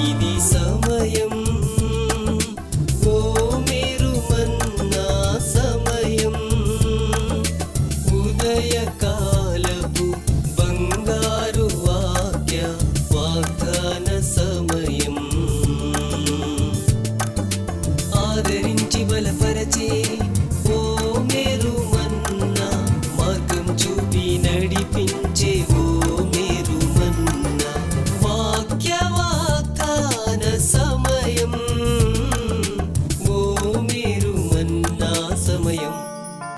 ఇది సమయం ఓ మీరు మన్నా సమయం ఉదయకాలపు బంగారు వాక్య వాగ్దాన సమయం ఆదరించి బలపరచే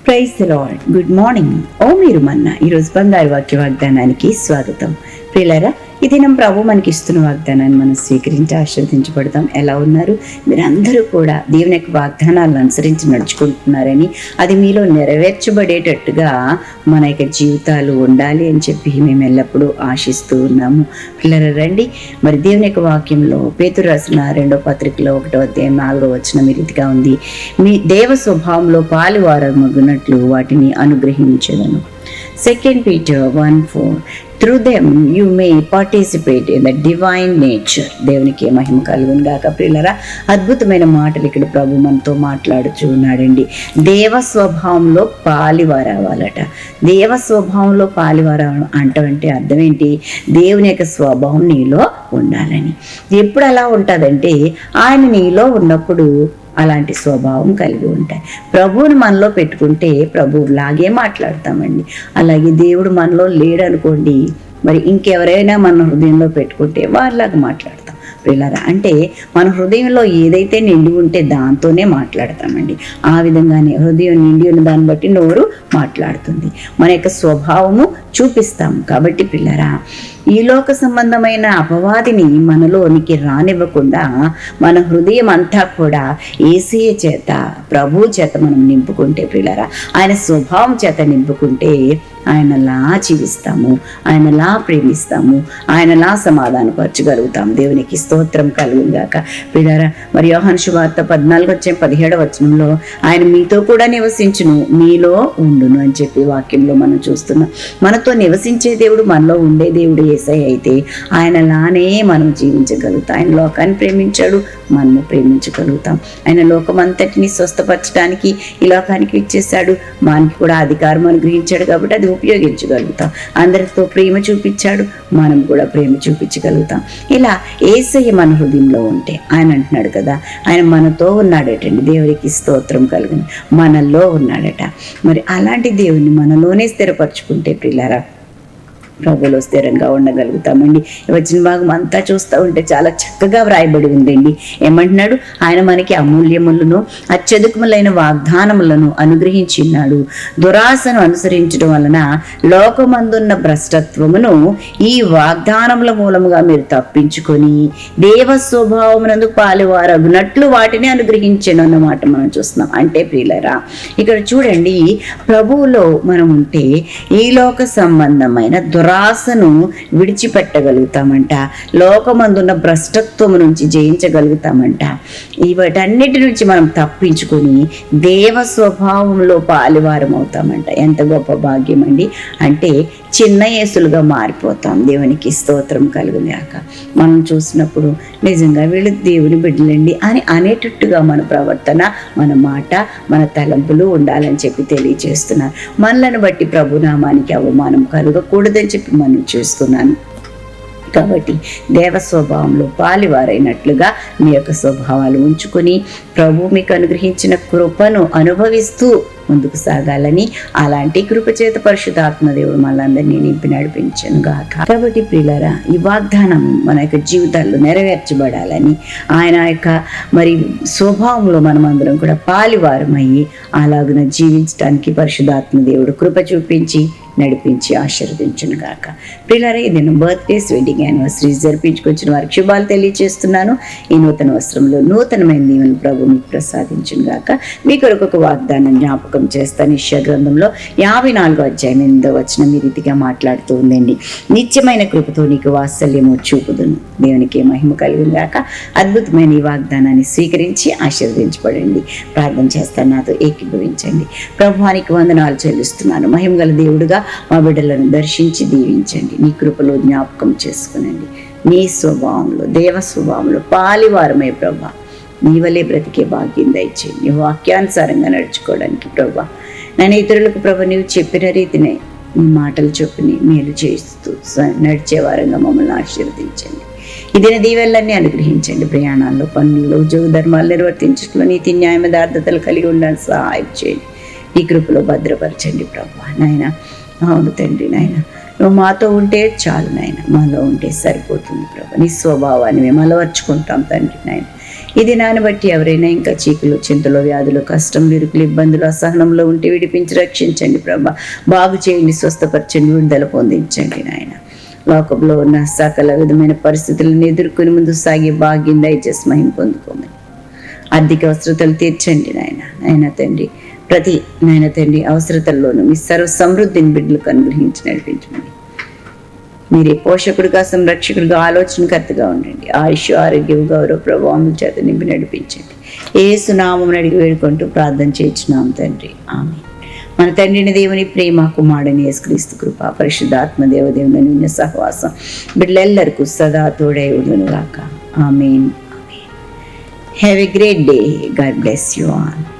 ప్రైజ్ లార్డ్. Good morning. ఓ మీరు మన్న ఈరోజు బంగారు వాక్య వాగ్దానానికి స్వాగతం. పిల్లరా ఈ దినం ప్రభు మనకి ఇస్తున్న వాగ్దానాన్ని మనం స్వీకరించి ఆశీర్వదించబడతాం. ఎలా ఉన్నారు? మీరందరూ కూడా దేవుని యొక్క వాగ్దానాలను అనుసరించి నడుచుకుంటున్నారని అది మీలో నెరవేర్చబడేటట్టుగా మన యొక్క జీవితాలు ఉండాలి అని చెప్పి మేము ఎల్లప్పుడూ ఆశిస్తూ ఉన్నాము. పిల్లలు రండి. మరి దేవుని యొక్క వాక్యంలో పేతురు రాసిన రెండో పత్రికలో ఒకటో అధ్యాయం నాలుగో వచ్చిన మీరిదిగా ఉంది. మీ దేవ స్వభావంలో పాలువారమగునట్లు వాటిని అనుగ్రహించదను. Second Peter one four through them you may participate in the divine nature దేవునికి మహిమ కలుగును గాక ప్రియులరా. అద్భుతమైన మాటలు ఇక్కడ ప్రభు మనతో మాట్లాడుచూ ఉన్నాడండి. దేవ స్వభావంలో పాలివారవ్వాలట దేవ స్వభావంలో పాలివార అంటామంటే అర్థం ఏంటి దేవుని యొక్క స్వభావం నీలో ఉండాలని. ఎప్పుడు అలా ఉంటుందంటే ఆయన నీలో ఉన్నప్పుడు అలాంటి స్వభావం కలిగి ఉంటాయి. ప్రభువుని మనలో పెట్టుకుంటే ప్రభువులాగే మాట్లాడతామండి. అలాగే దేవుడు మనలో లేడనుకోండి మరి ఇంకెవరైనా మన హృదయంలో పెట్టుకుంటే వారిలాగా మాట్లాడతాం. పిల్లరా అంటే మన హృదయంలో ఏదైతే నిండి ఉంటే దాంతోనే మాట్లాడతామండి. ఆ విధంగానే హృదయం నిండి ఉన్న దాన్ని బట్టి నోరు మాట్లాడుతుంది. మన యొక్క స్వభావము చూపిస్తాం. కాబట్టి పిల్లరా ఈ లోక సంబంధమైన అపవాదిని మనలోనికి రానివ్వకుండా మన హృదయం అంతా కూడా ఏసీయ చేత ప్రభు చేత మనం నింపుకుంటే పిల్లరా ఆయన స్వభావం చేత నింపుకుంటే ఆయనలా జీవిస్తాము ఆయనలా ప్రేమిస్తాము ఆయనలా సమాధానపరచగలుగుతాం దేవునికి స్తోత్రం కలుగుగాక పిల్లరా మరి యోహన్ శువార్త పద్నాలుగు వచ్చే పదిహేడవ వచనంలో ఆయన మీతో కూడా నివసించును మీలో ఉండును అని చెప్పి వాక్యంలో మనం చూస్తున్నాం. మనతో నివసించే దేవుడు మనలో ఉండే దేవుడు ఏసై అయితే ఆయనలానే మనం జీవించగలుగుతాం. ఆయన లోకాన్ని ప్రేమించాడు మనము ప్రేమించగలుగుతాం. ఆయన లోకమంతటిని స్వస్థపరచడానికి ఈ లోకానికి ఇచ్చేసాడు మనకి కూడా అధికారం అనుగ్రహించాడు కాబట్టి అది ఉపయోగించగలుగుతాం. అందరితో ప్రేమ చూపించాడు మనం కూడా ప్రేమ చూపించగలుగుతాం. ఇలా ఏసయ్య మన హృదయంలో ఉంటే ఆయన అంటున్నాడు కదా ఆయన మనతో ఉన్నాడటండి దేవుడికి స్తోత్రం కలిగింది మనలో ఉన్నాడట. మరి అలాంటి దేవుని మనలోనే స్థిరపరచుకుంటే పిల్లరా ప్రభులో స్థిరంగా ఉండగలుగుతామండి. వచ్చిన భాగం అంతా చూస్తూ ఉంటే చాలా చక్కగా వ్రాయబడి ఉందండి. ఏమంటున్నాడు? ఆయన మనకి అమూల్యములను అత్యధికములైన వాగ్దానములను అనుగ్రహించినాడు. దురాశను అనుసరించడం వలన లోకమందున్న భ్రష్టత్వమును ఈ వాగ్దానముల మూలముగా మీరు తప్పించుకొని దేవ స్వభావమునందు పాలువారగునట్లు వాటిని అనుగ్రహించాను అన్నమాట మనం చూస్తున్నాం. అంటే ప్రియులరా ఇక్కడ చూడండి ప్రభువులో మనం ఉంటే ఈ లోక సంబంధమైన దురాశను విడిచిపెట్టగలుగుతామంట. లోకమందున్న భ్రష్టత్వము నుంచి జయించగలుగుతామంట. ఈ వాటన్నిటి నుంచి మనం తప్పించుకొని దేవ స్వభావంలో పాలివారం అవుతామంట ఎంత గొప్ప భాగ్యం అండి అంటే చిన్న యేసులుగా మారిపోతాం. దేవునికి స్తోత్రం కలుగునాక మనం చూసినప్పుడు నిజంగా వీళ్ళు దేవుని బిడ్డలండి అని అనేటట్టుగా మన ప్రవర్తన మన మాట మన తలంపులు ఉండాలని చెప్పి తెలియజేస్తున్నారు. మనలను బట్టి ప్రభునామానికి అవమానం కలగకూడదని చెప్పి మనం చూస్తున్నాను. కాబట్టి దేవ స్వభావంలో పాలివారైనట్లుగా మీ యొక్క స్వభావాలు ఉంచుకొని ప్రభు మీకు అనుగ్రహించిన కృపను అనుభవిస్తూ ముందుకు సాగాలని అలాంటి కృపచేత పరిశుధాత్మదేవుడు మనందరినీ నింపి నడిపించను గాక. కాబట్టి ప్రియులరా ఈ వాగ్దానం మన యొక్క జీవితాల్లో నెరవేర్చబడాలని ఆయన యొక్క మరి స్వభావంలో మనం అందరం కూడా పాలివారమయ్యి అలాగున జీవించడానికి పరిశుధాత్మ దేవుడు కృప చూపించి నడిపించి ఆశీర్వదించును గాక. పిల్లరే ఇది బర్త్డేస్ వెడ్డింగ్ యానివర్సరీ జరిపించుకొచ్చిన వారికి శుభాలు తెలియజేస్తున్నాను. ఈ నూతన వస్త్రంలో నూతనమైన దీవెన ప్రభు మీకు ప్రసాదించును గాక. మీ కొరకు ఒక వాగ్దానం జ్ఞాపకం చేస్తాను ఇష్యా గ్రంథంలో యాభై నాలుగో అధ్యాయం ఎనిమిదో వచ్చిన మీ రీతిగా మాట్లాడుతూ ఉందండి. నిత్యమైన కృపతో నీకు వాత్సల్యము చూపుదును. దేవునికి మహిమ కలిగిన గాక. అద్భుతమైన ఈ వాగ్దానాన్ని స్వీకరించి ఆశీర్వదించబడండి. ప్రార్థన చేస్తాను నాతో ఏకీభవించండి. ప్రభువానికి వందనాలు చెల్లిస్తున్నాను. మహిమ గల దేవుడుగా మా బిడ్డలను దర్శించి దీవించండి. నీ కృపలో జ్ఞాపకం చేసుకునండి. నీ స్వభావంలో దేవ స్వభావంలో పాలివారమే ప్రభా. నీ వలే బ్రతికే భాగ్యం దయచేయండి. నీ వాక్యానుసారంగా నడుచుకోవడానికి ప్రభా. నన్ను ఇతరులకు ప్రభ నీవు చెప్పిన రీతినే నీ మాటలు చొప్పుని మేలు చేస్తూ నడిచే వారంగా మమ్మల్ని ఆశీర్వదించండి. ఈ దిన దీవెనలన్నీ అనుగ్రహించండి. ప్రయాణాల్లో పనుల్లో ఉద్యోగ ధర్మాలు నిర్వర్తించడంలో నీతి న్యాయ యథార్థతలు కలిగి ఉండడానికి సహాయం చేయండి. ఈ కృపలో భద్రపరచండి ప్రభా. నాయన అవును తండ్రి నాయన. నువ్వు మాతో ఉంటే చాలు నాయన. మాలో ఉంటే సరిపోతుంది ప్రభా. నీ స్వభావాన్ని మేము అలవర్చుకుంటాం తండ్రి నాయన. ఈ దినాన్ని బట్టి ఎవరైనా ఇంకా చీకులు చింతలు వ్యాధులు కష్టం విరుకులు ఇబ్బందులు అసహనంలో ఉంటే విడిపించి రక్షించండి ప్రభా. బాగు చేయండి స్వస్థపరచండి విడుదల పొందించండి నాయన. లోకంలో ఉన్న సకల విధమైన పరిస్థితులను ఎదుర్కొని ముందు సాగే భాగ్యం దయచేసి మహిం పొందుకోమని. ఆర్థిక అవసరతలు తీర్చండి నాయన. నాయన తండ్రి ప్రతి నాయన తండ్రి అవసరతల్లోనూ మీ సర్వ సమృద్ధిని బిడ్డలకు అనుగ్రహించి నడిపించండి మీరే పోషకుడుగా సంరక్షకుడిగా ఆలోచనకర్తగా ఉండండి. ఆయుష్ ఆరోగ్యం గౌరవ ప్రభావం చేత నింపి నడిపించండి. ఏ సునామం అడిగి వేడుకుంటూ ప్రార్థన చేయించున్నాం తండ్రి. ఆమె మన తండ్రిని దేవుని ప్రేమ కుమారుని యేసుక్రీస్తు కృప పరిశుద్ధాత్మ దేవదేవుని నిన్న సహవాసం బిడ్డలెల్లరికూ సదా తోడై ఉండును గాక amen. Amen. Have a great day God bless you all